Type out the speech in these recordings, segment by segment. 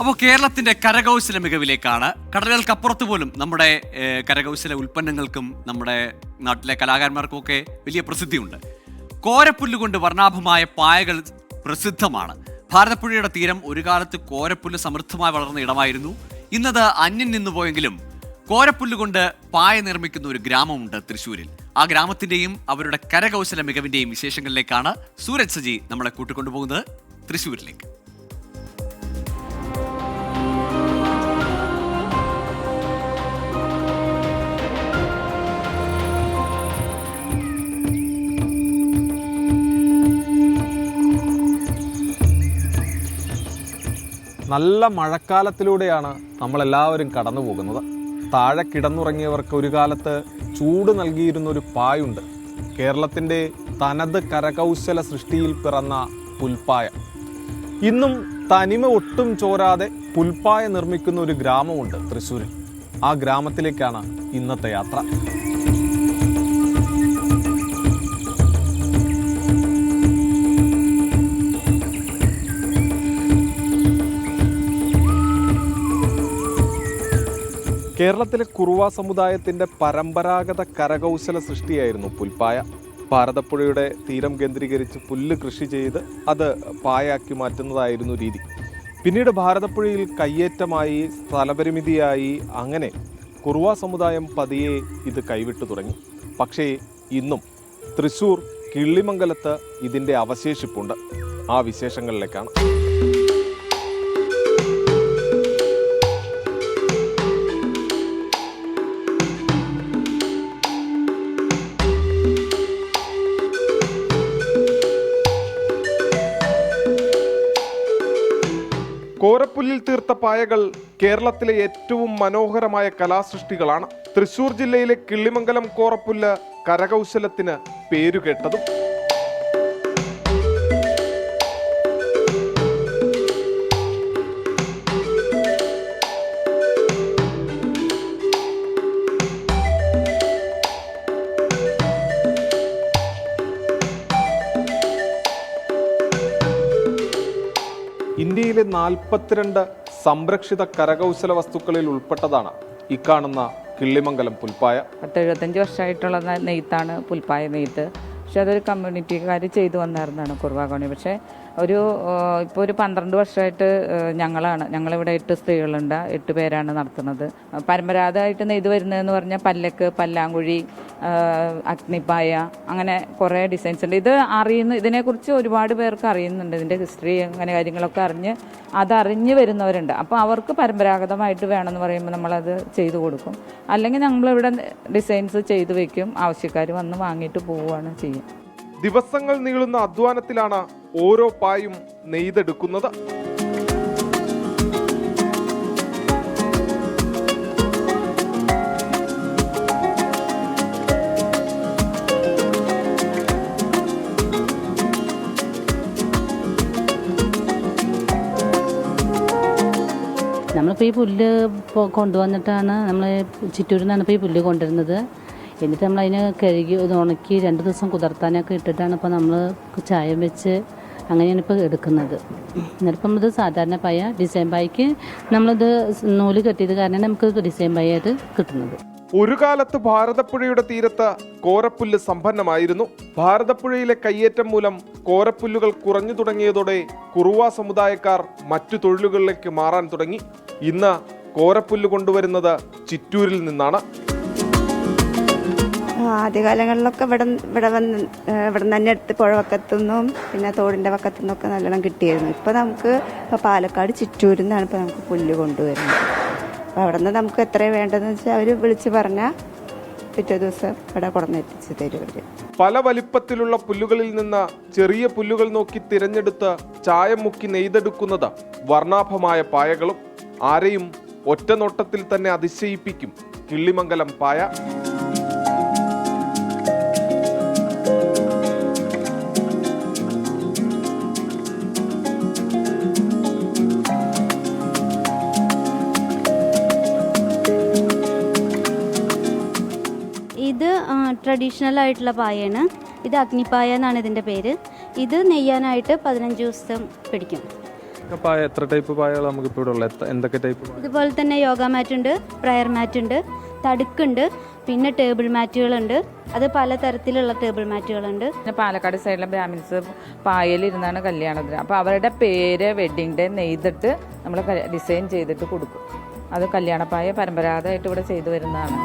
അപ്പോൾ കേരളത്തിന്റെ കരകൗശല മികവിലേക്കാണ് കടലുകൾക്കപ്പുറത്ത് പോലും നമ്മുടെ കരകൗശല ഉൽപ്പന്നങ്ങൾക്കും നമ്മുടെ നാട്ടിലെ കലാകാരന്മാർക്കും ഒക്കെ വലിയ പ്രസിദ്ധിയുണ്ട്. കോരപ്പുല്ല് കൊണ്ട് വർണാഭമായ പായകൾ പ്രസിദ്ധമാണ്. ഭാരതപ്പുഴയുടെ തീരം ഒരു കാലത്ത് കോരപ്പുല്ല് സമൃദ്ധമായി വളർന്ന ഇടമായിരുന്നു. ഇന്നത് അന്യം നിന്നു പോയെങ്കിലും കോരപ്പുല്ല് കൊണ്ട് പായ നിർമ്മിക്കുന്ന ഒരു ഗ്രാമമുണ്ട് തൃശ്ശൂരിൽ. ആ ഗ്രാമത്തിന്റെയും അവരുടെ കരകൗശല മികവിന്റെയും വിശേഷങ്ങളിലേക്കാണ് സൂരജ് സജി നമ്മളെ കൂട്ടിക്കൊണ്ടുപോകുന്നത് തൃശ്ശൂരിലേക്ക്. നല്ല മഴക്കാലത്തിലൂടെയാണ് നമ്മളെല്ലാവരും കടന്നു പോകുന്നത് താഴെ കിടന്നുറങ്ങിയവർക്ക് ഒരു കാലത്ത് ചൂട് നൽകിയിരുന്ന ഒരു പായുണ്ട്. കേരളത്തിന്റെ തനത് കരകൗശല സൃഷ്ടിയിൽ പിറന്ന പുൽപ്പായ. ഇന്നും തനിമ ഒട്ടും ചോരാതെ പുൽപ്പായ നിർമ്മിക്കുന്ന ഒരു ഗ്രാമമുണ്ട് തൃശ്ശൂരിൽ. ആ ഗ്രാമത്തിലേക്കാണ് ഇന്നത്തെ യാത്ര. കേരളത്തിലെ കുറുവ സമുദായത്തിന്റെ പരമ്പരാഗത കരകൗശല സൃഷ്ടിയായിരുന്നു പുൽപ്പായ. ഭാരതപ്പുഴയുടെ തീരം കേന്ദ്രീകരിച്ച് പുല്ല് കൃഷി ചെയ്ത് അത് പായാക്കി മാറ്റുന്നതായിരുന്നു രീതി. പിന്നീട് ഭാരതപ്പുഴയിൽ കയ്യേറ്റമായി സ്ഥലപരിമിതിയായി അങ്ങനെ കുറുവ സമുദായം പതിയെ ഇത് കൈവിട്ടു തുടങ്ങി. പക്ഷേ ഇന്നും തൃശ്ശൂർ കിള്ളിമംഗലത്ത് ഇതിന്റെ അവശേഷിപ്പുണ്ട്. ആ വിശേഷങ്ങളിലേക്കാണ്. കോരപ്പുല്ലിൽ തീർത്ത പായകൾ കേരളത്തിലെ ഏറ്റവും മനോഹരമായ കലാസൃഷ്ടികളാണ്. തൃശൂർ ജില്ലയിലെ കിള്ളിമംഗലം കോറപ്പുല്ല് കരകൗശലത്തിന് പേരുകേട്ടതും. ഇന്ത്യയിലെ നാൽപ്പത്തിരണ്ട് സംരക്ഷിത കരകൗശല വസ്തുക്കളിൽ ഉൾപ്പെട്ടതാണ് ഇക്കാണുന്ന കിള്ളിമംഗലം പുൽപ്പായ. പത്ത് എഴുപത്തഞ്ച് വർഷമായിട്ടുള്ള നെയ്ത്താണ് പുൽപ്പായ നെയ്ത്ത്. പക്ഷെ അതൊരു കമ്മ്യൂണിറ്റിക്കാർ ചെയ്തു വന്നായിരുന്നാണ് കുർവാകോണി പക്ഷേ ഒരു ഇപ്പോൾ ഒരു പന്ത്രണ്ട് വർഷമായിട്ട് ഞങ്ങളാണ്. ഞങ്ങളിവിടെ എട്ട് സ്ത്രീകളുണ്ട്. എട്ട് പേരാണ് നടത്തുന്നത്. പരമ്പരാഗതമായിട്ട് നെയ്ത് വരുന്നതെന്ന് പറഞ്ഞാൽ പല്ലക്ക് പല്ലാങ്കുഴി അഗ്നിപ്പായ അങ്ങനെ കുറേ ഡിസൈൻസ് ഉണ്ട്. ഇത് അറിയുന്ന ഇതിനെക്കുറിച്ച് ഒരുപാട് പേർക്ക് അറിയുന്നുണ്ട്. ഇതിന്റെ ഹിസ്റ്ററി അങ്ങനെ കാര്യങ്ങളൊക്കെ അറിഞ്ഞ് അതറിഞ്ഞ് വരുന്നവരുണ്ട്. അപ്പോൾ അവർക്ക് പരമ്പരാഗതമായിട്ട് വേണമെന്ന് പറയുമ്പോൾ നമ്മളത് ചെയ്തു കൊടുക്കും. അല്ലെങ്കിൽ നമ്മളിവിടെ ഡിസൈൻസ് ചെയ്തു വെക്കും. ആവശ്യക്കാർ വന്ന് വാങ്ങിയിട്ട് പോവുകയാണ് ചെയ്യുക. ദിവസങ്ങൾ നീളുന്ന അധ്വാനത്തിലാണ് ഓരോ പായും നെയ്തെടുക്കുന്നത്. നമ്മളിപ്പോൾ ഈ പുല്ല് കൊണ്ടുവന്നിട്ടാണ് നമ്മൾ ചുറ്റൂരിൽ നിന്നാണ് ഇപ്പോൾ ഈ പുല്ല് കൊണ്ടുവരുന്നത്. എന്നിട്ട് നമ്മൾ അതിനെ കഴുകി ഉണക്കി രണ്ട് ദിവസം കുതിർത്താനൊക്കെ ഇട്ടിട്ടാണ് ഇപ്പോൾ നമ്മൾ ചായം വെച്ച് അങ്ങനെയാണ് ഇപ്പോൾ എടുക്കുന്നത്. എന്നിട്ടിപ്പം ഇത് സാധാരണ പായ ഡിസൈൻ പായ്ക്ക് നമ്മളിത് നൂൽ കെട്ടിയത് കാരണം നമുക്ക് ഡിസൈൻ പായായിട്ട് കിട്ടുന്നത്. ഒരു കാലത്ത് ഭാരതപ്പുഴയുടെ തീരത്ത് കോരപ്പുല്ല് സമ്പന്നമായിരുന്നു. ഭാരതപ്പുഴയിലെ കയ്യേറ്റം മൂലം കോരപ്പുല്ലുകൾ കുറഞ്ഞു തുടങ്ങിയതോടെ കുറുവ സമുദായക്കാർ മറ്റു തൊഴിലുകളിലേക്ക് മാറാൻ തുടങ്ങി. ഇന്ന് കോരപ്പുല്ല് കൊണ്ടുവരുന്നത് ചിറ്റൂരിൽ നിന്നാണ്. ആദ്യകാലങ്ങളിലൊക്കെ ഇവിടെ ഇവിടെ വന്ന് ഇവിടെ തന്നെ എടുത്ത് പുഴ വക്കത്തുനിന്നും പിന്നെ തോടിന്റെ വക്കത്തു നിന്നൊക്കെ നല്ലോണം കിട്ടിയിരുന്നു. ഇപ്പോൾ നമുക്ക് ഇപ്പോൾ പാലക്കാട് ചുറ്റൂരിൽ നിന്നാണ് ഇപ്പോൾ നമുക്ക് പുല്ല് കൊണ്ടുവരുന്നത്. അപ്പോൾ അവിടെ നിന്ന് നമുക്ക് എത്ര വേണ്ടതെന്ന് വെച്ചാൽ അവർ വിളിച്ച് പറഞ്ഞാൽ പിറ്റേ ദിവസം ഇവിടെ കൊണ്ടുവന്നെത്തിച്ച് തരും അവർ പല വലിപ്പത്തിലുള്ള പുല്ലുകളിൽ നിന്ന് ചെറിയ പുല്ലുകൾ നോക്കി തിരഞ്ഞെടുത്ത് ചായം മുക്കി നെയ്തെടുക്കുന്നത് വർണാഭമായ പായകളും. ആരെയും ഒറ്റ നോട്ടത്തിൽ തന്നെ അതിശയിപ്പിക്കും. കിള്ളിമംഗലം പായ. ഇത് ട്രഡീഷണൽ ആയിട്ടുള്ള പായയാണ്. ഇത് അഗ്നിപ്പായ എന്നാണ് ഇതിന്റെ പേര്. ഇത് നെയ്യാനായിട്ട് പതിനഞ്ച് ദിവസം പിടിക്കും. പായ എത്ര ടൈപ്പ് പായകൾ നമുക്ക് ഇപ്പോൾ ഇവിടെ എന്തൊക്കെ ടൈപ്പ് ഇതുപോലെ തന്നെ യോഗ മാറ്റ് ഉണ്ട് പ്രയർ മാറ്റ് ഉണ്ട് തടുക്കുണ്ട് പിന്നെ ടേബിൾ മാറ്റുകളുണ്ട് അത് പല തരത്തിലുള്ള ടേബിൾ മാറ്റുകളുണ്ട് പിന്നെ പാലക്കാട് സൈഡിലെ ബ്രാഹ്മിൻസ് പായലിരുന്നാണ് കല്യാണത്തിന്. അപ്പോൾ അവരുടെ പേര് വെഡിങ് ഡേ നെയ്തിട്ട് നമ്മൾ ഡിസൈൻ ചെയ്തിട്ട് കൊടുക്കും. അത് കല്യാണപ്പായ പരമ്പരാഗതമായിട്ട് ഇവിടെ ചെയ്തു വരുന്നതാണ്.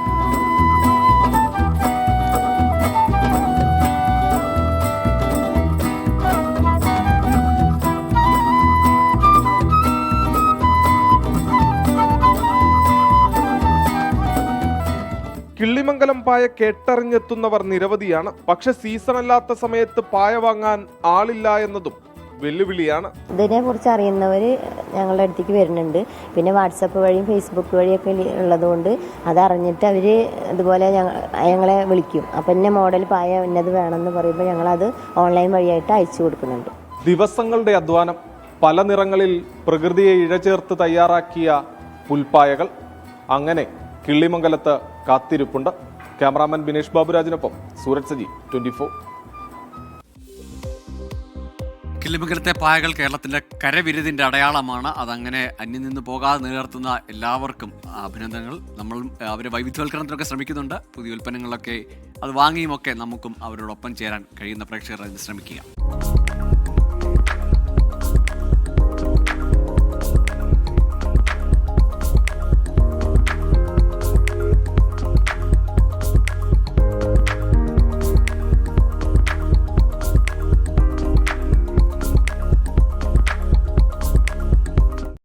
കിള്ളിമംഗലം പായ കേട്ടറിഞ്ഞെത്തുന്നവർ നിരവധിയാണ്. പക്ഷെ സീസൺ അല്ലാത്ത സമയത്ത് പായ വാങ്ങാൻ ആളില്ല എന്നതും വെല്ലുവിളിയാണ്. ഇതിനെ കുറിച്ച് അറിയുന്നവർ ഞങ്ങളുടെ അടുത്തേക്ക് വരുന്നുണ്ട്. പിന്നെ വാട്സപ്പ് വഴിയും ഫേസ്ബുക്ക് വഴിയൊക്കെ ഉള്ളതുകൊണ്ട് അതറിഞ്ഞിട്ട് അവർ ഇതുപോലെ ഞങ്ങ- ഞങ്ങളെ വിളിക്കും. അപ്പം ഇന്ന മോഡൽ പായ ഇന്നത് വേണമെന്ന് പറയുമ്പോൾ ഞങ്ങളത് ഓൺലൈൻ വഴിയായിട്ട് അയച്ചു കൊടുക്കുന്നുണ്ട്. ദിവസങ്ങളുടെ അധ്വാനം പല നിറങ്ങളിൽ പ്രകൃതിയെ ഇഴചേർത്ത് തയ്യാറാക്കിയ പുൽപ്പായകൾ. അങ്ങനെ കിള്ളിമംഗലത്ത് കാത്തിരിപ്പുണ്ട്. ക്യാമറാമാൻ ബിനേഷ് ബാബുരാജിനൊപ്പം സൂരജ് സജി ട്വന്റി ഫോർ. കിള്ളിമംഗലത്തെ പായകൾ കേരളത്തിന്റെ കരവിരുതിന്റെ അടയാളമാണ്. അതങ്ങനെ അന്യം നിന്ന് പോകാതെ നിലനിർത്തുന്ന എല്ലാവർക്കും അഭിനന്ദനങ്ങൾ. നമ്മൾ അവരെ വൈവിധ്യവൽക്കരണത്തിനൊക്കെ ശ്രമിക്കുന്നുണ്ട്. പുതിയ ഉൽപ്പന്നങ്ങളൊക്കെ അത് വാങ്ങിയുമൊക്കെ നമുക്കും അവരോടൊപ്പം ചേരാൻ കഴിയുന്ന പ്രേക്ഷകർ ശ്രമിക്കുക.